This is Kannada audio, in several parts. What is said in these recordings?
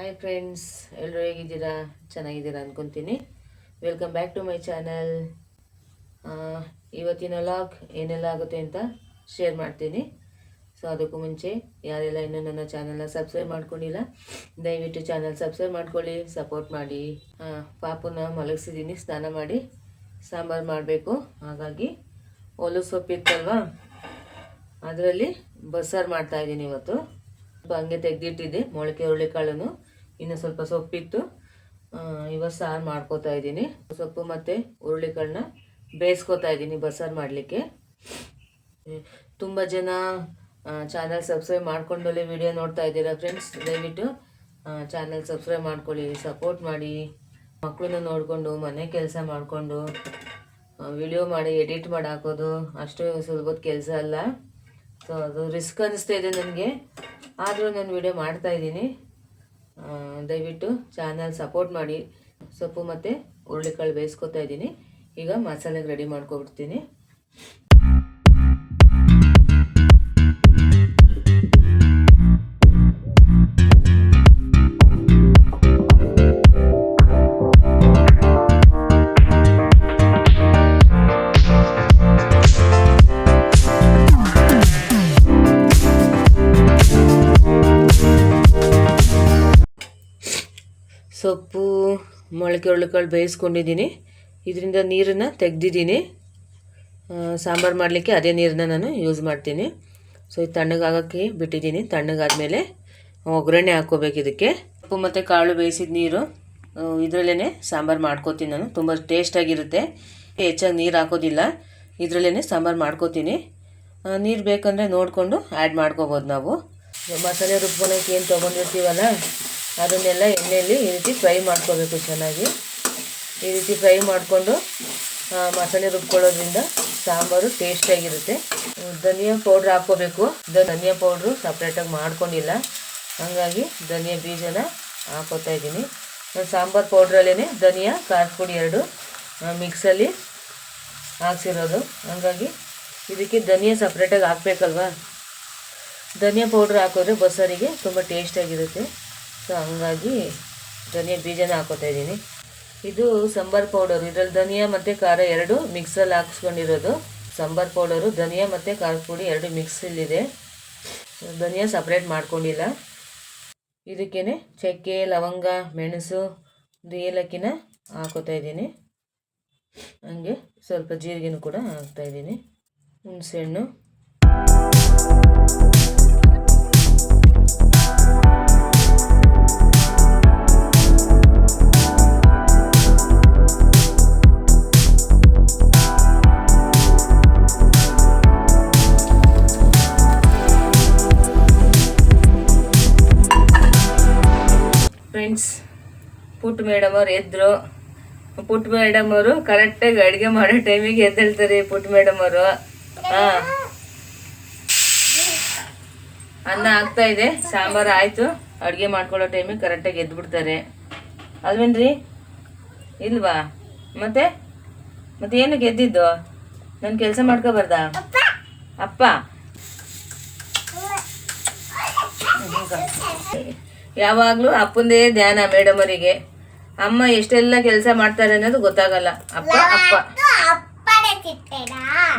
ಹಾಯ್ ಫ್ರೆಂಡ್ಸ್ ಎಲ್ಲರೂ ಹೇಗಿದ್ದೀರಾ? ಚೆನ್ನಾಗಿದ್ದೀರಾ ಅಂದ್ಕೊತೀನಿ welcome back to my channel ಇವತ್ತಿನ ಲಾಗ್ ಏನೆಲ್ಲ ಆಗುತ್ತೆ ಅಂತ ಶೇರ್ ಮಾಡ್ತೀನಿ. ಸೊ ಅದಕ್ಕೂ ಮುಂಚೆ ಯಾರೆಲ್ಲ ಇನ್ನೂ ನನ್ನ ಚಾನಲ್ನ ಸಬ್ಸ್ಕ್ರೈಬ್ ಮಾಡ್ಕೊಂಡಿಲ್ಲ, ದಯವಿಟ್ಟು ಚಾನಲ್ ಸಬ್ಸ್ಕ್ರೈಬ್ ಮಾಡ್ಕೊಳ್ಳಿ ಸಪೋರ್ಟ್ ಮಾಡಿ. ಪಾಪನ ಮಲಗಿಸಿದ್ದೀನಿ, ಸ್ನಾನ ಮಾಡಿ, ಸಾಂಬಾರು ಮಾಡಬೇಕು. ಹಾಗಾಗಿ ಒಲು ಸೊಪ್ಪಿತ್ತಲ್ವಾ ಅದರಲ್ಲಿ ಬಸ್ಸಾರು ಮಾಡ್ತಾಯಿದ್ದೀನಿ ಇವತ್ತು. ಹಂಗೆ ತೆಗೆದಿಟ್ಟಿದ್ದೆ, ಮೊಳಕೆ ಹುರುಳಿಕಾಳನ್ನು. ಇನ್ನು ಸ್ವಲ್ಪ ಸೊಪ್ಪಿತ್ತು ಇವತ್ತು ಸಾರು ಮಾಡ್ಕೋತಾ ಇದ್ದೀನಿ. ಸೊಪ್ಪು ಮತ್ತು ಹುರುಳಿಕಾಳನ್ನ ಬೇಯಿಸ್ಕೊತಾ ಇದ್ದೀನಿ ಬಸ್ಸಾರು ಮಾಡಲಿಕ್ಕೆ. ತುಂಬ ಜನ ಚಾನಲ್ ಸಬ್ಸ್ಕ್ರೈಬ್ ಮಾಡ್ಕೊಂಡಲ್ಲೇ ವಿಡಿಯೋ ನೋಡ್ತಾ ಇದ್ದೀರಾ ಫ್ರೆಂಡ್ಸ್? ದಯವಿಟ್ಟು ಚಾನಲ್ ಸಬ್ಸ್ಕ್ರೈಬ್ ಮಾಡ್ಕೊಳ್ಳಿ ಸಪೋರ್ಟ್ ಮಾಡಿ ಮಕ್ಕಳನ್ನ ನೋಡಿಕೊಂಡು ಮನೆ ಕೆಲಸ ಮಾಡಿಕೊಂಡು ವಿಡಿಯೋ ಮಾಡಿ ಎಡಿಟ್ ಮಾಡಿ ಹಾಕೋದು ಅಷ್ಟು ಸುಲಭದ ಕೆಲಸ ಅಲ್ಲ. ಸೊ ಅದು ರಿಸ್ಕ್ ಅನ್ನಿಸ್ತಾ ಇದೆ ನನಗೆ. ಆದರೂ ನಾನು ವಿಡಿಯೋ ಮಾಡ್ತಾ ಇದ್ದೀನಿ. ಆ, ದಯವಿಟ್ಟು ಚಾನಲ್ ಸಪೋರ್ಟ್ ಮಾಡಿ. ಸೊಪ್ಪು ಮತ್ತು ಹುರುಳಿಕಾಳು ಬೇಯಿಸ್ಕೊತಾ ಇದ್ದೀನಿ. ಈಗ ಮಸಾಲೆಗೆ ರೆಡಿ ಮಾಡ್ಕೊಬಿಡ್ತೀನಿ. ಮೊಳಕೆ ಹುರುಳಿಕಾಳು ಬೇಯಿಸ್ಕೊಂಡಿದ್ದೀನಿ. ಇದರಿಂದ ನೀರನ್ನು ತೆಗೆದಿದ್ದೀನಿ. ಸಾಂಬಾರು ಮಾಡಲಿಕ್ಕೆ ಅದೇ ನೀರನ್ನ ನಾನು ಯೂಸ್ ಮಾಡ್ತೀನಿ. ಸೊ ಇದು ತಣ್ಣಗಾಗೋಕ್ಕೆ ಬಿಟ್ಟಿದ್ದೀನಿ. ತಣ್ಣಗಾದ್ಮೇಲೆ ಒಗ್ಗರಣೆ ಹಾಕ್ಕೋಬೇಕು ಇದಕ್ಕೆ. ಉಪ್ಪು ಮತ್ತು ಕಾಳು ಬೇಯಿಸಿದ ನೀರು ಇದರಲ್ಲೇ ಸಾಂಬಾರು ಮಾಡ್ಕೋತೀನಿ ನಾನು. ತುಂಬ ಟೇಸ್ಟಾಗಿರುತ್ತೆ ಹೆಚ್ಚಾಗಿ ನೀರು ಹಾಕೋದಿಲ್ಲ. ಇದರಲ್ಲೇ ಸಾಂಬಾರು ಮಾಡ್ಕೋತೀನಿ. ನೀರು ಬೇಕಂದರೆ ನೋಡಿಕೊಂಡು ಆ್ಯಡ್ ಮಾಡ್ಕೋಬೋದು ನಾವು. ಮಸಾಲೆ ರುಬ್ಬೋಣಕ್ಕೆ ಏನು ತೊಗೊಂಡಿರ್ತೀವಲ್ಲ? ಅದನ್ನೆಲ್ಲ ಎಣ್ಣೆಯಲ್ಲಿ ಈ ರೀತಿ ಫ್ರೈ ಮಾಡ್ಕೋಬೇಕು ಚೆನ್ನಾಗಿ. ಈ ರೀತಿ ಫ್ರೈ ಮಾಡಿಕೊಂಡು ಮಸಾಲೆ ರುಬ್ಕೊಳ್ಳೋದ್ರಿಂದ ಸಾಂಬಾರು ಟೇಸ್ಟಿಯಾಗಿರುತ್ತೆ ಧನಿಯಾ ಪೌಡ್ರ್ ಹಾಕ್ಕೋಬೇಕು. ಧನಿಯಾ ಪೌಡ್ರು ಸಪ್ರೇಟಾಗಿ ಮಾಡ್ಕೊಂಡಿಲ್ಲ. ಹಾಗಾಗಿ ಧನಿಯಾ ಬೀಜನ ಹಾಕೋತಾ ಇದ್ದೀನಿ. ನಾನು ಸಾಂಬಾರು ಪೌಡ್ರಲ್ಲೇ ಧನಿಯಾ, ಖಾರದ ಪುಡಿ ಎರಡು ಮಿಕ್ಸಲ್ಲಿ ಹಾಕ್ಸಿರೋದು. ಹಾಗಾಗಿ ಇದಕ್ಕೆ ಧನಿಯಾ ಸಪ್ರೇಟಾಗಿ ಹಾಕ್ಬೇಕಲ್ವಾ? ಧನಿಯಾ ಪೌಡ್ರ್ ಹಾಕಿದ್ರೆ ಬಸ್ಸಾರಿಗೆ ತುಂಬ ಟೇಸ್ಟಾಗಿರುತ್ತೆ ಸೊ ಹಂಗಾಗಿ ಧನಿಯಾ ಬೀಜನ ಹಾಕೋತಾ ಇದ್ದೀನಿ. ಇದು ಸಾಂಬಾರ್ ಪೌಡರ್. ಇದರಲ್ಲಿ ಧನಿಯಾ ಮತ್ತು ಖಾರ ಎರಡು ಮಿಕ್ಸಲ್ಲಿ ಹಾಕ್ಸ್ಕೊಂಡಿರೋದು. ಸಾಂಬಾರ್ ಪೌಡರು, ಧನಿಯಾ ಮತ್ತು ಖಾರ ಪುಡಿ ಎರಡು ಮಿಕ್ಸಲ್ಲಿದೆ. ಧನಿಯಾ ಸಪ್ರೇಟ್ ಮಾಡ್ಕೊಂಡಿಲ್ಲ. ಇದಕ್ಕೇ ಚಕ್ಕೆ, ಲವಂಗ, ಮೆಣಸು ಏಲಕ್ಕಿನ ಹಾಕೋತಾ ಇದ್ದೀನಿ. ಹಂಗೆ ಸ್ವಲ್ಪ ಜೀರಿಗೆನೂ ಕೂಡ ಹಾಕ್ತಾ ಇದ್ದೀನಿ. ಹುಣಸೆಹಣ್ಣು. ಫ್ರೆಂಡ್ಸ್, ಪುಟ್ ಮೇಡಮ್ ಅವ್ರು ಎದ್ರು. ಪುಟ್ ಮೇಡಮ್ ಅವರು ಕರೆಕ್ಟಾಗಿ ಅಡುಗೆ ಮಾಡೋ ಟೈಮಿಗೆ ಎದ್ದೇಳ್ತಾರೆ ಪುಟ್ ಮೇಡಮ್ ಅವರು. ಹಾಂ. ಅನ್ನ ಆಗ್ತಾ ಇದೆ, ಸಾಂಬಾರು ಆಯಿತು. ಅಡುಗೆ ಮಾಡ್ಕೊಳ್ಳೋ ಟೈಮಿಗೆ ಕರೆಕ್ಟಾಗಿ ಎದ್ಬಿಡ್ತಾರೆ. ಅಲ್ವೇನ್ರಿ? ಇಲ್ವಾ? ಮತ್ತೆ? ಮತ್ತೆ ಏನು ಗೆದ್ದಿದ್ದು ನಾನು ಕೆಲಸ ಮಾಡ್ಕೋಬಾರ್ದ? ಅಪ್ಪ. ಯಾವಾಗಲೂ ಅಪ್ಪಂದೇ ಧ್ಯಾನ ಮೇಡಮರಿಗೆ ಅಮ್ಮ ಎಷ್ಟೆಲ್ಲ ಕೆಲಸ ಮಾಡ್ತಾರೆ ಅನ್ನೋದು ಗೊತ್ತಾಗಲ್ಲ. ಅಪ್ಪ ಅಪ್ಪ.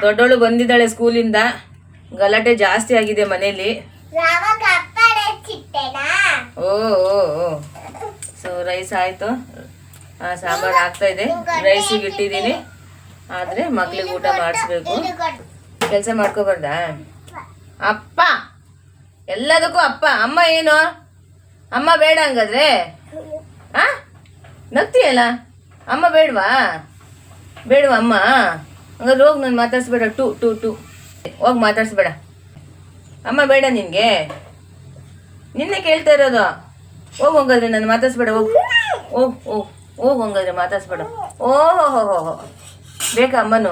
ದೊಡ್ಡವಳು ಬಂದಿದ್ದಾಳೆ ಸ್ಕೂಲಿಂದ. ಗಲಾಟೆ ಜಾಸ್ತಿ ಆಗಿದೆ ಮನೇಲಿ. ಓ ಓ ಓ. ಸೊ ರೈಸ್ ಆಯಿತು. ಸಾಂಬಾರು ಆಗ್ತಾ ಇದೆ. ರೈಸಿಗೆ ಇಟ್ಟಿದ್ದೀನಿ. ಆದರೆ ಮಕ್ಳಿಗೆ ಊಟ ಮಾಡಿಸ್ಬೇಕು. ಕೆಲಸ ಮಾಡ್ಕೋಬಾರ್ದ? ಅಪ್ಪ, ಎಲ್ಲದಕ್ಕೂ ಅಪ್ಪ. ಅಮ್ಮ ಏನು? ಅಮ್ಮ ಬೇಡ ಹಂಗಾದ್ರೆ? ಆ? ನಗ್ತೀಯಲ್ಲ ಅಮ್ಮ ಬೇಡವಾ? ಬೇಡವಾ ಅಮ್ಮ? ಹಂಗಾದ್ರೆ ಹೋಗಿ ನಾನು ಮಾತಾಡಿಸ್ಬೇಡ. To to to. ಹೋಗಿ ಮಾತಾಡಿಸ್ಬೇಡ. ಅಮ್ಮ ಬೇಡ ನಿನಗೆ. ನಿನ್ನೆ ಕೇಳ್ತಾ ಇರೋದು. ಹೋಗ್ ಹಂಗಾದ್ರೆ ನಾನು ಮಾತಾಡಿಸ್ಬೇಡ. ಹೋಗ್. ಓಹ್ ಓಹ್ ಹೋಗ್ ಹಂಗಾದ್ರೆ ಮಾತಾಡಿಸ್ಬೇಡ. ಓಹೋ ಹೋ ಹೋ ಹೋ. ಬೇಕಾ ಅಮ್ಮನೂ?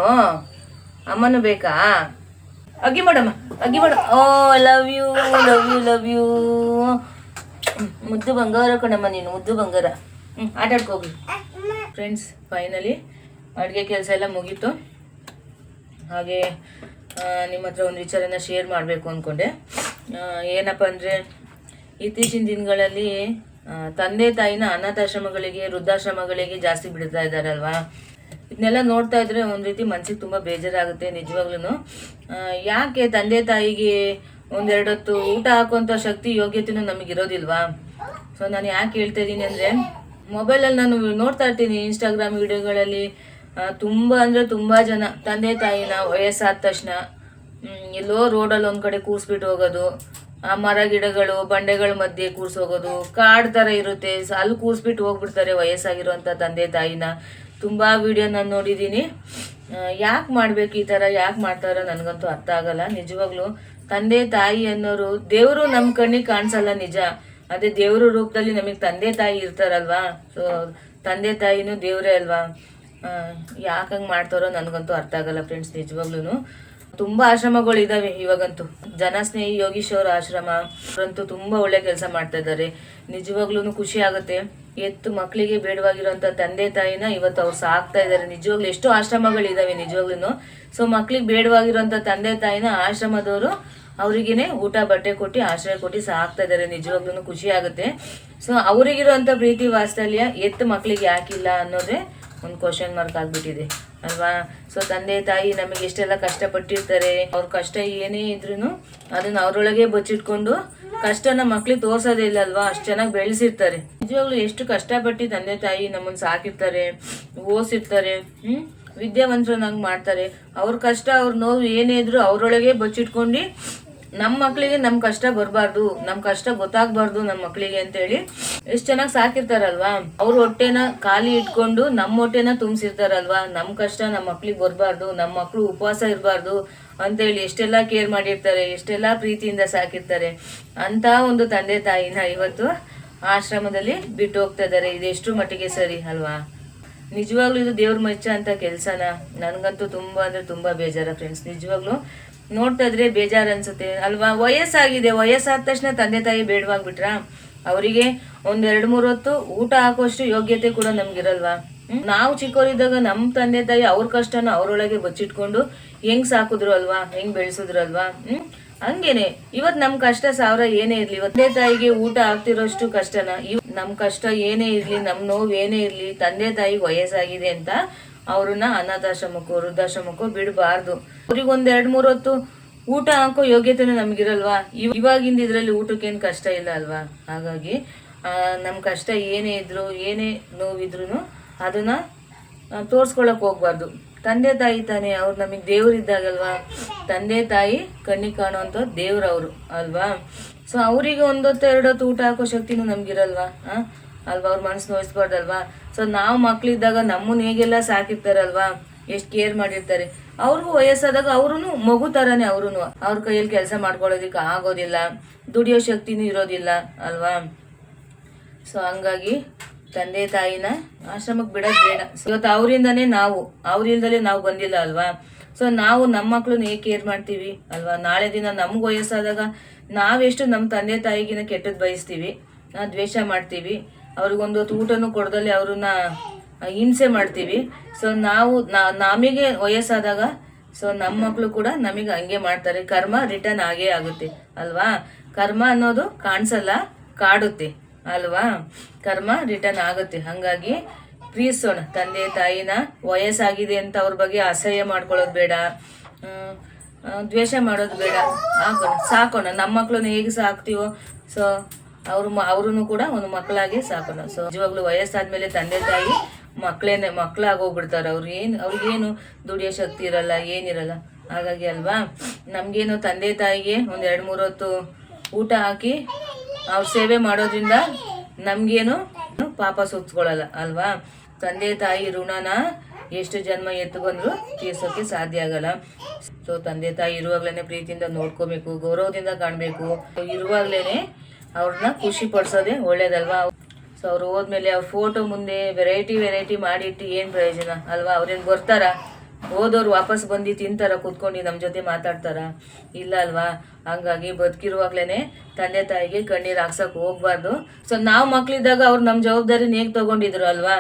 ಅಮ್ಮನೂ ಬೇಕಾ? ಅಗ್ಗಿ ಮಾಡಮ್ಮ. ಅಗ್ಗಿ ಮಾಡ. ಓ, love you love you love you. ಮುದ್ದು ಬಂಗಾರ ಕಣಮ್ಮ ನೀನು ಮುದ್ದು ಬಂಗಾರ. ಹ್ಞೂ ಆಟಾಡ್ಕೋಗ್ಲಿ ಫ್ರೆಂಡ್ಸ್ ಫೈನಲಿ ಅಡುಗೆ ಕೆಲಸ ಎಲ್ಲ ಮುಗೀತು. ಹಾಗೆ ನಿಮ್ಮ ಹತ್ರ ಒಂದು ವಿಚಾರನ ಶೇರ್ ಮಾಡಬೇಕು ಅಂದ್ಕೊಂಡೆ ಏನಪ್ಪ ಅಂದರೆ ಇತ್ತೀಚಿನ ದಿನಗಳಲ್ಲಿ ತಂದೆ ತಾಯಿನ ಅನಾಥಾಶ್ರಮಗಳಿಗೆ ವೃದ್ಧಾಶ್ರಮಗಳಿಗೆ ಜಾಸ್ತಿ ಬಿಡ್ತಾ ಇದ್ದಾರಲ್ವಾ? ಇದನ್ನೆಲ್ಲ ನೋಡ್ತಾ ಇದ್ರೆ ಒಂದು ರೀತಿ ಮನ್ಸಿಗೆ ತುಂಬ ಬೇಜಾರಾಗುತ್ತೆ ನಿಜವಾಗ್ಲೂ ಯಾಕೆ ತಂದೆ ತಾಯಿಗೆ ಒಂದೆರಡು ಹೊತ್ತು ಊಟ ಹಾಕುವಂಥ ಶಕ್ತಿ, ಯೋಗ್ಯತೆನೂ ನಮಗಿರೋದಿಲ್ವಾ? ಸೊ ನಾನು ಯಾಕೆ ಹೇಳ್ತಾ ಇದ್ದೀನಿ ಅಂದರೆ ಮೊಬೈಲಲ್ಲಿ ನಾನು ನೋಡ್ತಾ ಇರ್ತೀನಿ ಇನ್ಸ್ಟಾಗ್ರಾಮ್ ವಿಡಿಯೋಗಳಲ್ಲಿ ತುಂಬ ಅಂದರೆ ತುಂಬ ಜನ, ತಂದೆ ತಾಯಿನ ವಯಸ್ಸಾದ ತಕ್ಷಣ ಎಲ್ಲೋ ರೋಡಲ್ಲಿ ಒಂದು ಕಡೆ ಕೂರಿಸ್ಬಿಟ್ಟು ಹೋಗೋದು. ಆ ಮರ ಗಿಡಗಳು, ಬಂಡೆಗಳ ಮಧ್ಯೆ ಕೂರ್ಸ್ ಹೋಗೋದು. ಕಾಡ್ ಥರ ಇರುತ್ತೆ. ಅಲ್ಲಿ ಕೂರಿಸ್ಬಿಟ್ಟು ಹೋಗ್ಬಿಡ್ತಾರೆ ವಯಸ್ಸಾಗಿರುವಂಥ ತಂದೆ ತಾಯಿನ. ತುಂಬ ವಿಡಿಯೋ ನಾನು ನೋಡಿದ್ದೀನಿ. ಯಾಕೆ ಮಾಡ್ಬೇಕು ಈ ಥರ ಯಾಕೆ ಮಾಡ್ತಾರೋ ನನಗಂತೂ ಅರ್ಥ ಆಗಲ್ಲ. ನಿಜವಾಗ್ಲೂ ತಂದೆ ತಾಯಿ ಅನ್ನೋರು, ದೇವರು ನಮ್ಮ ಕಣ್ಣಿಗೆ ಕಾಣಿಸಲ್ಲ ನಿಜ. ಅದೇ ದೇವ್ರ ರೂಪದಲ್ಲಿ ನಮಗೆ ತಂದೆ ತಾಯಿ ಇರ್ತಾರಲ್ವಾ? ಸೊ ತಂದೆ ತಾಯಿನೂ ದೇವರೇ ಅಲ್ವಾ? ಯಾಕೆ ಹಂಗೆ ಮಾಡ್ತಾರೋ ನನಗಂತೂ ಅರ್ಥ ಆಗಲ್ಲ ಫ್ರೆಂಡ್ಸ್ ನಿಜವಾಗ್ಲೂ ತುಂಬ ಆಶ್ರಮಗಳು ಇದಾವೆ ಇವಾಗಂತೂ ಜನಸ್ನೇಹಿ ಯೋಗೀಶ್ವರ ಆಶ್ರಮ, ಅವರಂತೂ ತುಂಬ ಒಳ್ಳೆ ಕೆಲಸ ಮಾಡ್ತಾ ಇದ್ದಾರೆ. ನಿಜವಾಗ್ಲೂ ಖುಷಿ ಆಗುತ್ತೆ. ಎತ್ತು ಮಕ್ಕಳಿಗೆ ಬೇಡವಾಗಿರುವಂಥ ತಂದೆ ತಾಯಿನ ಇವತ್ತು ಅವ್ರು ಸಾಕ್ತಾ ಇದ್ದಾರೆ. ನಿಜವಾಗ್ಲೂ ಎಷ್ಟೋ ಆಶ್ರಮಗಳಿದಾವೆ ನಿಜವಾಗ್ಲೂ ಸೊ ಮಕ್ಳಿಗೆ ಬೇಡವಾಗಿರುವಂಥ ತಂದೆ ತಾಯಿನ ಆಶ್ರಮದವರು ಅವರಿಗೇನೆ ಊಟ, ಬಟ್ಟೆ ಕೊಟ್ಟು, ಆಶ್ರಯ ಕೊಟ್ಟು ಸಾಕ್ತಾ ಇದ್ದಾರೆ. ನಿಜವಾಗ್ಲೂ ಖುಷಿ ಆಗುತ್ತೆ ಸೊ ಅವರಿಗಿರುವಂಥ ಪ್ರೀತಿ, ವಾತ್ಸಲ್ಯ ಎತ್ತು ಮಕ್ಕಳಿಗೆ ಯಾಕಿಲ್ಲ ಅನ್ನೋದೇ ಒಂದು ಕ್ವಶನ್ ಮಾರ್ಕ್ ಆಗ್ಬಿಟ್ಟಿದೆ, ಅಲ್ವಾ? ಸೊ ತಂದೆ, ತಾಯಿ ನಮಗೆ ಎಷ್ಟೆಲ್ಲ ಕಷ್ಟಪಟ್ಟಿರ್ತಾರೆ, ಅವ್ರ ಕಷ್ಟ ಏನೇ ಇದ್ರೂ ಅದನ್ನ ಅವ್ರೊಳಗೆ ಬಚ್ಚಿಟ್ಕೊಂಡು ಕಷ್ಟನ ಮಕ್ಳಿಗೆ ತೋರ್ಸೋದೇ ಇಲ್ಲ ಅಲ್ವಾ? ಅಷ್ಟು ಚೆನ್ನಾಗಿ ಬೆಳೆಸಿರ್ತಾರೆ. ನಿಜವಾಗ್ಲೂ ಎಷ್ಟು ಕಷ್ಟಪಟ್ಟು ತಂದೆ, ತಾಯಿ ನಮ್ಮನ್ನ ಸಾಕಿರ್ತಾರೆ, ಓದಿಸಿರ್ತಾರೆ, ಹ್ಮ್? ವಿದ್ಯಾವಂತರನ್ನಾಗಿ ಮಾಡ್ತಾರೆ. ಅವ್ರ ಕಷ್ಟ, ಅವ್ರ ನೋವು ಏನೇ ಇದ್ರು ಅವ್ರೊಳಗೆ ಬಚ್ಚಿಟ್ಕೊಂಡು ನಮ್ಮ ಮಕ್ಕಳಿಗೆ ನಮ್ಮ ಕಷ್ಟ ಬರಬಾರ್ದು ನಮ್ಮ ಕಷ್ಟ ಗೊತ್ತಾಗಬಾರ್ದು ನಮ್ಮ ಮಕ್ಕಳಿಗೆ ಅಂತೇಳಿ ಎಷ್ಟು ಚೆನ್ನಾಗಿ ಸಾಕಿರ್ತಾರಲ್ವಾ? ಅವ್ರ ಹೊಟ್ಟೆನ ಖಾಲಿ ಇಟ್ಕೊಂಡು ನಮ್ಮ ಹೊಟ್ಟೆನ ತುಂಬಿಸಿರ್ತಾರಲ್ವಾ? ನಮ್ಮ ಕಷ್ಟ ನಮ್ಮ ಮಕ್ಳಿಗೆ ಬರಬಾರ್ದು ನಮ್ಮ ಮಕ್ಕಳು ಉಪವಾಸ ಇರಬಾರ್ದು ಅಂತೇಳಿ ಎಷ್ಟೆಲ್ಲ ಕೇರ್ ಮಾಡಿರ್ತಾರೆ, ಎಷ್ಟೆಲ್ಲ ಪ್ರೀತಿಯಿಂದ ಸಾಕಿರ್ತಾರೆ ಅಂತ ಒಂದು ತಂದೆ ತಾಯಿನ ಇವತ್ತು ಆಶ್ರಮದಲ್ಲಿ ಬಿಟ್ಟು ಹೋಗ್ತಾ ಇದ್ದಾರೆ. ಇದೆಷ್ಟು ಮಟ್ಟಿಗೆ ಸರಿ ಅಲ್ವಾ? ನಿಜವಾಗ್ಲೂ ಇದು ದೇವ್ರ ಮೆಚ್ಚ ಅಂತ ಕೆಲಸನ? ನನಗಂತೂ ತುಂಬಾ ಅಂದ್ರೆ ತುಂಬಾ ಬೇಜಾರ ಫ್ರೆಂಡ್ಸ್ ನಿಜವಾಗ್ಲೂ ನೋಡ್ತಾ ಇದ್ರೆ ಬೇಜಾರು ಅನ್ಸುತ್ತೆ. ಅಲ್ವಾ? ವಯಸ್ಸಾಗಿದೆ. ವಯಸ್ಸಾದ ತಕ್ಷಣ ತಂದೆ ತಾಯಿ ಬೇಡವಾಗ್ಬಿಟ್ರಾ? ಅವರಿಗೆ ಒಂದ್ ಎರಡ್ ಮೂರ್ ಹೊತ್ತು ಊಟ ಹಾಕುವಷ್ಟು ಯೋಗ್ಯತೆ ಕೂಡ ನಮ್ಗಿರಲ್ವಾ? ನಾವು ಚಿಕ್ಕವರಿದ್ದಾಗ ನಮ್ಮ ತಂದೆ ತಾಯಿ ಅವ್ರ ಕಷ್ಟನ ಅವ್ರೊಳಗೆ ಬಚ್ಚಿಟ್ಕೊಂಡು ಹೆಂಗ್ ಸಾಕಿದ್ರು ಅಲ್ವಾ? ಹೆಂಗ್ ಬೆಳೆಸಿದ್ರು ಅಲ್ವಾ? ಹ್ಮ್? ಹಂಗೇನೆ. ಇವತ್ ನಮ್ ಕಷ್ಟ ಸಾವಿರ ಏನೇ ಇರ್ಲಿ ತಂದೆ ತಾಯಿಗೆ ಊಟ ಆಗ್ತಿರೋಷ್ಟು ಕಷ್ಟನ, ಇವ್ ನಮ್ ಕಷ್ಟ ಏನೇ ಇರ್ಲಿ, ನಮ್ ನೋವು ಏನೇ ಇರ್ಲಿ, ತಂದೆ ತಾಯಿ ವಯಸ್ಸಾಗಿದೆ ಅಂತ ಅವ್ರನ್ನ ಅನಾಥಾಶ್ರಮಕ್ಕೋ, ವೃದ್ಧಾಶ್ರಮಕ್ಕೂ ಬಿಡಬಾರ್ದು. ಅವ್ರಿಗೆ ಒಂದ್ ಎರಡ್, ಮೂರ್ ಹೊತ್ತು ಊಟ ಹಾಕೋ ಯೋಗ್ಯತೆನೂ ನಮ್ಗಿರಲ್ವಾ? ಇವ್- ಇವಾಗಿಂದ ಇದ್ರಲ್ಲಿ ಊಟಕ್ಕೇನ್ ಕಷ್ಟ ಇಲ್ಲ ಅಲ್ವಾ? ಹಾಗಾಗಿ ನಮ್ ಕಷ್ಟ ಏನೇ ಇದ್ರು, ಏನೇ ನೋವಿದ್ರು ಅದನ್ನ ತೋರ್ಸ್ಕೊಳಕ್ ಹೋಗ್ಬಾರ್ದು. ತಂದೆ ತಾಯಿ ತಾನೇ, ಅವ್ರು ನಮಗೆ ದೇವ್ರಿದ್ದಾಗಲ್ವಾ ತಂದೆ ತಾಯಿ ಕಣ್ಣಿಗೆ ಕಾಣುವಂಥ ದೇವ್ರವ್ರು ಅಲ್ವಾ? ಸೊ ಅವರಿಗೆ ಒಂದೊತ್ತು ಎರಡೊತ್ತು ಊಟ ಹಾಕೋ ಶಕ್ತಿನೂ ನಮ್ಗಿರಲ್ವಾ? ಆ? ಅಲ್ವಾ, ಅವ್ರ ಮನಸ್ಸು ನೋಯಿಸ್ಬಾರ್ದಲ್ವಾ? ಸೊ ನಾವು ಮಕ್ಕಳಿದ್ದಾಗ ನಮ್ಮನ್ನ ಹೇಗೆಲ್ಲ ಸಾಕಿರ್ತಾರಲ್ವಾ? ಎಷ್ಟು ಕೇರ್ ಮಾಡಿರ್ತಾರೆ. ಅವ್ರಿಗೂ ವಯಸ್ಸಾದಾಗ ಅವ್ರೂ ಮಗು ಥರನೇ ಅವ್ರೂ ಅವ್ರ ಕೈಯಲ್ಲಿ ಕೆಲಸ ಮಾಡ್ಕೊಳ್ಳೋದಕ್ಕೆ ಆಗೋದಿಲ್ಲ. ದುಡಿಯೋ ಶಕ್ತಿನೂ ಇರೋದಿಲ್ಲ, ಅಲ್ವಾ? ಸೊ ಹಂಗಾಗಿ ತಂದೆ ತಾಯಿನ ಆಶ್ರಮಕ್ಕೆ ಬಿಡೋದು ಬೇಡ. ಇವತ್ತು ಅವರಿಂದನೇ ನಾವು. ಅವ್ರಿಂದಲೇ ನಾವು ಬಂದಿಲ್ಲ, ಅಲ್ವಾ? ಸೊ ನಾವು ನಮ್ಮ ಮಕ್ಳನ್ನ ಹೇಗೆ ಕೇರ್ ಮಾಡ್ತೀವಿ, ಅಲ್ವಾ? ನಾಳೆ ದಿನ ನಮ್ಗೆ ವಯಸ್ಸಾದಾಗ ನಾವೆಷ್ಟು ನಮ್ಮ ತಂದೆ ತಾಯಿಗಿನ ಕೆಟ್ಟದ್ದು ಬಯಸ್ತೀವಿ ದ್ವೇಷ ಮಾಡ್ತೀವಿ ಅವ್ರಿಗೊಂದು ಹೊತ್ತು ಊಟನೂ ಕೊಡದಲ್ಲಿ ಅವ್ರನ್ನ ಹಿಂಸೆ ಮಾಡ್ತೀವಿ. ಸೊ ನಾವು ನಮಗೆ ವಯಸ್ಸಾದಾಗ ಸೊ ನಮ್ಮ ಮಕ್ಕಳು ಕೂಡ ನಮಗೆ ಹಂಗೆ ಮಾಡ್ತಾರೆ. ಕರ್ಮ ರಿಟರ್ನ್ ಆಗೇ ಆಗುತ್ತೆ, ಅಲ್ವಾ? ಕರ್ಮ ಅನ್ನೋದು ಕಾಣಿಸಲ್ಲ, ಕಾಡುತ್ತೆ, ಅಲ್ವಾ? ಕರ್ಮ ರಿಟರ್ನ್ ಆಗುತ್ತೆ. ಹಂಗಾಗಿ ಪ್ರೀತಿಸೋಣ ತಂದೆ, ತಾಯಿನ ವಯಸ್ಸಾಗಿದೆ ಅಂತ ಅವ್ರ ಬಗ್ಗೆ ಅಸಹ್ಯ ಮಾಡ್ಕೊಳ್ಳೋದು ಬೇಡ. ದ್ವೇಷ ಮಾಡೋದು ಬೇಡ. ಹಾಕೋಣ, ಸಾಕೋಣ. ನಮ್ಮ ಮಕ್ಕಳನ್ನ ಹೇಗೆ ಸಾಕ್ತೀವೋ? ಸೊ ಅವ್ರು ಅವ್ರೂ ಕೂಡ ಒಂದು ಮಕ್ಕಳಾಗಿ ಸಾಕೋಣ ಸೊ ನಿಜವಾಗ್ಲೂ ವಯಸ್ಸಾದ್ಮೇಲೆ ತಂದೆ ತಾಯಿ ಮಕ್ಕಳೇನೆ ಮಕ್ಕಳಾಗೋಗ್ಬಿಡ್ತಾರೆ ಅವ್ರು ಏನು ಅವ್ರಿಗೇನು ದುಡಿಯೋ ಶಕ್ತಿ ಇರಲ್ಲ, ಏನಿರಲ್ಲ. ಹಾಗಾಗಿ ಅಲ್ವಾ? ನಮಗೇನು ತಂದೆ ತಾಯಿಗೆ ಒಂದು ಎರಡು ಮೂರು ಹೊತ್ತು ಊಟ ಹಾಕಿ ಅವ್ರ ಸೇವೆ ಮಾಡೋದ್ರಿಂದ ನಮಗೇನು ಪಾಪ ಸುತ್ಕೊಳ್ಳಲ್ಲ ಅಲ್ವಾ? ತಂದೆ ತಾಯಿ ಋಣನ ಎಷ್ಟು ಜನ್ಮ ಎತ್ತು ಬಂದರೂ ತೀರ್ಸೋಕ್ಕೆ ಸಾಧ್ಯ ಆಗಲ್ಲ. ಸೊ ತಂದೆ ತಾಯಿ ಇರುವಾಗ್ಲೇ ಪ್ರೀತಿಯಿಂದ ನೋಡ್ಕೋಬೇಕು, ಗೌರವದಿಂದ ಕಾಣಬೇಕು. ಇರುವಾಗ್ಲೇನೆ ಅವ್ರನ್ನ ಖುಷಿ ಪಡಿಸೋದೇ ಒಳ್ಳೇದಲ್ವಾ? ಸೊ ಅವ್ರು ಹೋದ್ಮೇಲೆ ಅವ್ರ ಫೋಟೋ ಮುಂದೆ ವೆರೈಟಿ ವೆರೈಟಿ ಮಾಡಿಟ್ಟು ಏನು ಪ್ರಯೋಜನ? ಅಲ್ವಾ? ಅವ್ರೇನು ಬರ್ತಾರ? ಹೋದವ್ರು ವಾಪಸ್ ಬಂದು ತಿಂತಾರ, ಕೂತ್ಕೊಂಡು ನಮ್ಮ ಜೊತೆ ಮಾತಾಡ್ತಾರ? ಇಲ್ಲ ಅಲ್ವಾ? ಹಂಗಾಗಿ ಬದುಕಿರುವಾಗ್ಲೇ ತಂದೆ, ತಾಯಿಗೆ ಕಣ್ಣೀರು ಹಾಕ್ಸಕ್ ಹೋಗ್ಬಾರ್ದು. ಸೊ ನಾವು ಮಕ್ಳಿದ್ದಾಗ ಅವ್ರು ನಮ್ಮ ಜವಾಬ್ದಾರಿನ ಹೇಗೆ ತಗೊಂಡಿದ್ರು ಅಲ್ವಾ?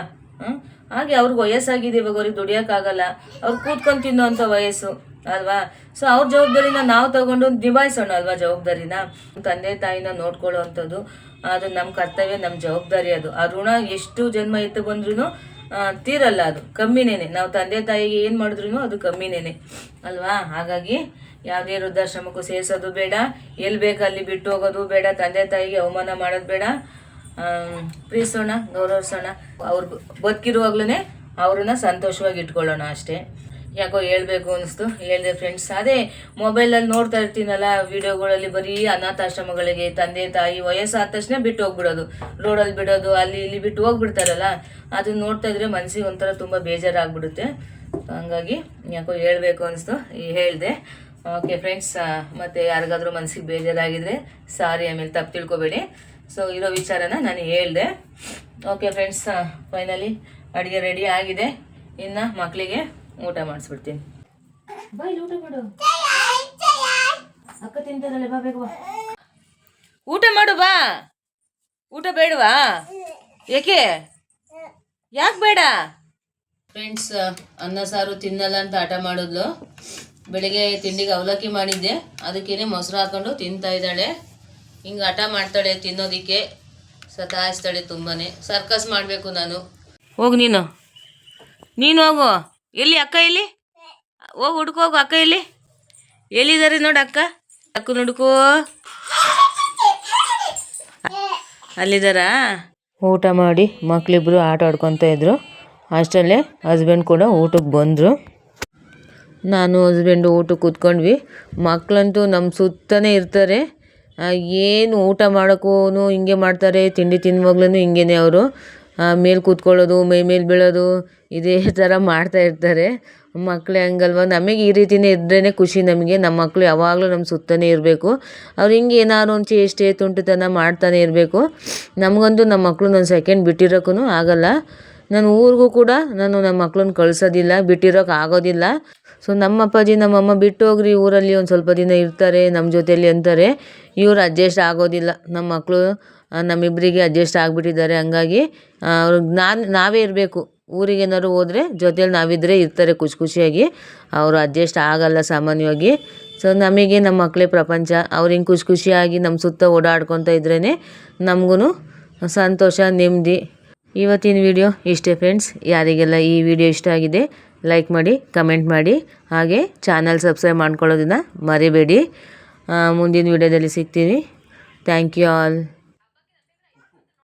ಹಾಗೆ ಅವ್ರಿಗೆ ವಯಸ್ಸಾಗಿದೆ ಇವಾಗ, ಅವ್ರಿಗೆ ದುಡಿಯೋಕ್ಕಾಗಲ್ಲ ಅವ್ರು ಕೂತ್ಕೊಂಡು ತಿನ್ನೋಂಥ ವಯಸ್ಸು. ಅಲ್ವಾ? ಸೊ ಅವ್ರ ಜವಾಬ್ದಾರಿನ ನಾವು ತಗೊಂಡು ನಿಭಾಯಿಸೋಣ ಅಲ್ವಾ ಜವಾಬ್ದಾರಿನ? ತಂದೆ ತಾಯಿನ ನೋಡ್ಕೊಳ್ಳೋ ಅಂಥದ್ದು, ಅದು ನಮ್ಮ ಕರ್ತವ್ಯ ನಮ್ಮ ಜವಾಬ್ದಾರಿ ಅದು. ಆ ಋಣ ಎಷ್ಟು ಜನ್ಮ ಎತ್ತು ಬಂದ್ರೂ ತೀರಲ್ಲ ಅದು. ಕಮ್ಮಿನೇನೆ. ನಾವು ತಂದೆ ತಾಯಿಗೆ ಏನು ಮಾಡಿದ್ರು ಅದು ಕಮ್ಮಿನೇನೆ. ಅಲ್ವಾ? ಹಾಗಾಗಿ ಯಾವುದೇ ವೃದ್ಧಾಶ್ರಮಕ್ಕೂ ಸೇರಿಸೋದು ಬೇಡ. ಎಲ್ಲಿ ಬೇಕು ಅಲ್ಲಿ ಬಿಟ್ಟು ಹೋಗೋದು ಬೇಡ. ತಂದೆ ತಾಯಿಗೆ ಅವಮಾನ ಮಾಡೋದು ಬೇಡ. ಪ್ರೀಸೋಣ, ಗೌರವಿಸೋಣ. ಅವ್ರು ಬದುಕಿರುವಾಗ್ಲೇ ಅವ್ರನ್ನ ಸಂತೋಷವಾಗಿ ಇಟ್ಕೊಳ್ಳೋಣ ಅಷ್ಟೇ. ಯಾಕೋ ಹೇಳ್ಬೇಕು ಅನಿಸ್ತು. ಹೇಳಿದೆ ಫ್ರೆಂಡ್ಸ್ ಅದೇ ಮೊಬೈಲಲ್ಲಿ ನೋಡ್ತಾ ಇರ್ತೀನಲ್ಲ ವಿಡಿಯೋಗಳಲ್ಲಿ ಬರೀ ಅನಾಥಾಶ್ರಮಗಳಿಗೆ ತಂದೆ ತಾಯಿ ವಯಸ್ಸಾದ ತಕ್ಷಣ ಬಿಟ್ಟು ಹೋಗ್ಬಿಡೋದು. ರೋಡಲ್ಲಿ ಬಿಡೋದು, ಅಲ್ಲಿ ಇಲ್ಲಿ ಬಿಟ್ಟು ಹೋಗ್ಬಿಡ್ತಾರಲ್ಲ ಅದನ್ನ ನೋಡ್ತಾ ಇದ್ರೆ ಮನಸ್ಸಿಗೆ ಒಂಥರ ತುಂಬ ಬೇಜಾರಾಗ್ಬಿಡುತ್ತೆ. ಹಂಗಾಗಿ ಯಾಕೋ ಹೇಳಬೇಕು ಅನಿಸ್ತು. ಹೇಳಿದೆ. ಓಕೆ ಫ್ರೆಂಡ್ಸ್ ಮತ್ತು ಯಾರಿಗಾದ್ರೂ ಮನಸ್ಸಿಗೆ ಬೇಜಾರಾಗಿದ್ರೆ ಸಾರಿ ಆಮೇಲೆ ತಪ್ಪು ತಿಳ್ಕೊಬೇಡಿ. ಸೊ ಇರೋ ವಿಚಾರನ ನಾನು ಹೇಳಿದೆ. ಓಕೆ ಫ್ರೆಂಡ್ಸ್ ಫೈನಲಿ ಅಡುಗೆ ರೆಡಿ ಆಗಿದೆ. ಇನ್ನು ಮಕ್ಕಳಿಗೆ ಊಟ ಮಾಡಿಸ್ಬಿಡ್ತೀನಿ. ಬಾ ಇಲ್ಲಿ ಊಟ ಮಾಡು. ಅಕ್ಕ ತಿಂತಾರಲ್ಲ ಬಾ ಬೇಗ ಬಾ. ಊಟ ಮಾಡು ಬಾ. ಊಟ ಬೇಡವಾ? ಏಕೆ? ಯಾಕೆ ಬೇಡ? ಫ್ರೆಂಡ್ಸ್ ಅನ್ನ ಸಾರು ತಿನ್ನಲ್ಲ ಅಂತ ಆಟ ಮಾಡಿದ್ಲು. ಬೆಳಿಗ್ಗೆ ತಿಂಡಿಗೆ ಅವಲಕ್ಕಿ ಮಾಡಿದ್ದೆ. ಅದಕ್ಕೇನೆ ಮೊಸರು ಹಾಕೊಂಡು ತಿಂತಾ ಇದ್ದಾಳೆ. ಹಿಂಗೆ ಹಠ ಮಾಡ್ತಾಳೆ ತಿನ್ನೋದಕ್ಕೆ. ಸತಾಯಿಸ್ತಾಳೆ ತುಂಬಾ ಸರ್ಕಸ್ ಮಾಡಬೇಕು ನಾನು. ಹೋಗು ನೀನು. ನೀನು ಹೋಗು. ಎಲ್ಲಿ ಅಕ್ಕ ಎಲ್ಲಿ? ಹೋಗಿ ಹುಡ್ಕೋಗು ಅಕ್ಕ ಎಲ್ಲಿ? ಎಲ್ಲಿದ್ದಾರೆ ನೋಡು ಅಕ್ಕ? ಅಕ್ಕ ಹುಡ್ಕೋ ಅಲ್ಲಿದ್ದಾರಾ? ಊಟ ಮಾಡಿ ಮಕ್ಕಳಿಬ್ರು ಆಟ ಆಡ್ಕೊತ ಇದ್ರು. ಅಷ್ಟರಲ್ಲೇ ಹಸ್ಬೆಂಡ್ ಕೂಡ ಊಟಕ್ಕೆ ಬಂದರು. ನಾನು ಹಸ್ಬೆಂಡು ಊಟಕ್ಕೆ ಕೂತ್ಕೊಂಡ್ವಿ. ಮಕ್ಕಳಂತೂ ನಮ್ಮ ಸುತ್ತನೇ ಇರ್ತಾರೆ. ಏನು ಊಟ ಮಾಡೋಕ್ಕೂ ಹಿಂಗೆ ಮಾಡ್ತಾರೆ. ತಿಂಡಿ ತಿನ್ನುವಾಗ್ಲೂ ಹಿಂಗೇನೆ ಅವರು. ಮೇಲೆ ಕೂತ್ಕೊಳ್ಳೋದು ಮೈ ಮೇಲೆ ಬೀಳೋದು, ಇದೇ ಥರ ಮಾಡ್ತಾ ಇರ್ತಾರೆ. ಮಕ್ಳು ಹಂಗಲ್ವ? ನಮಗೆ ಈ ರೀತಿಯೇ ಇದ್ರೇ ಖುಷಿ ನಮಗೆ. ನಮ್ಮ ಮಕ್ಕಳು ಯಾವಾಗಲೂ ನಮ್ಮ ಸುತ್ತನೇ ಇರಬೇಕು. ಅವ್ರು ಹಿಂಗೆ ಏನಾದ್ರು ಒಂದು ಚೇಷ್ಟೆ, ತುಂಟತನ ಮಾಡ್ತಾನೆ ಇರಬೇಕು. ನಮಗಂತೂ ನಮ್ಮ ಮಕ್ಕಳು ಒಂದು ಸೆಕೆಂಡ್ ಬಿಟ್ಟಿರೋಕ್ಕೂ ಆಗಲ್ಲ. ನಾನು ಊರಿಗೂ ಕೂಡ ನಾನು ನಮ್ಮ ಮಕ್ಳನ್ನ ಕಳಿಸೋದಿಲ್ಲ, ಬಿಟ್ಟಿರೋಕೆ ಆಗೋದಿಲ್ಲ. ಸೊ ನಮ್ಮ ಅಪ್ಪಾಜಿ ನಮ್ಮಮ್ಮ ಬಿಟ್ಟು ಹೋಗ್ರಿ ಊರಲ್ಲಿ ಒಂದು ಸ್ವಲ್ಪ ದಿನ ಇರ್ತಾರೆ ನಮ್ಮ ಜೊತೆಯಲ್ಲಿ ಅಂತಾರೆ. ಇವ್ರು ಅಡ್ಜಸ್ಟ್ ಆಗೋದಿಲ್ಲ. ನಮ್ಮ ಮಕ್ಕಳು ನಮ್ಮಿಬ್ಬರಿಗೆ ಅಡ್ಜಸ್ಟ್ ಆಗಿಬಿಟ್ಟಿದ್ದಾರೆ. ಹಂಗಾಗಿ ಅವ್ರಿಗೆ ನಾನು, ನಾವೇ ಇರಬೇಕು. ಊರಿಗೆ ಏನಾದ್ರು ಹೋದರೆ ಜೊತೇಲಿ ನಾವಿದ್ದರೆ ಇರ್ತಾರೆ ಖುಷಿ ಖುಷಿಯಾಗಿ. ಅವರು ಅಡ್ಜಸ್ಟ್ ಆಗಲ್ಲ ಸಾಮಾನ್ಯವಾಗಿ. ಸೊ ನಮಗೆ ನಮ್ಮ ಮಕ್ಕಳೇ ಪ್ರಪಂಚ. ಅವ್ರು ಹಿಂಗೆ ಖುಷಿ ಖುಷಿಯಾಗಿ ನಮ್ಮ ಸುತ್ತ ಓಡಾಡ್ಕೊತ ಇದ್ರೇ ನಮಗೂ ಸಂತೋಷ, ನೆಮ್ಮದಿ. ಇವತ್ತಿನ ವಿಡಿಯೋ ಇಷ್ಟೇ ಫ್ರೆಂಡ್ಸ್ ಯಾರಿಗೆಲ್ಲ ಈ ವಿಡಿಯೋ ಇಷ್ಟ ಆಗಿದೆ ಲೈಕ್ ಮಾಡಿ ಕಮೆಂಟ್ ಮಾಡಿ. ಹಾಗೆ ಚಾನಲ್ ಸಬ್ಸ್ಕ್ರೈಬ್ ಮಾಡ್ಕೊಳ್ಳೋದನ್ನು ಮರಿಬೇಡಿ. ಮುಂದಿನ ವಿಡಿಯೋದಲ್ಲಿ ಸಿಗ್ತೀನಿ. Thank you all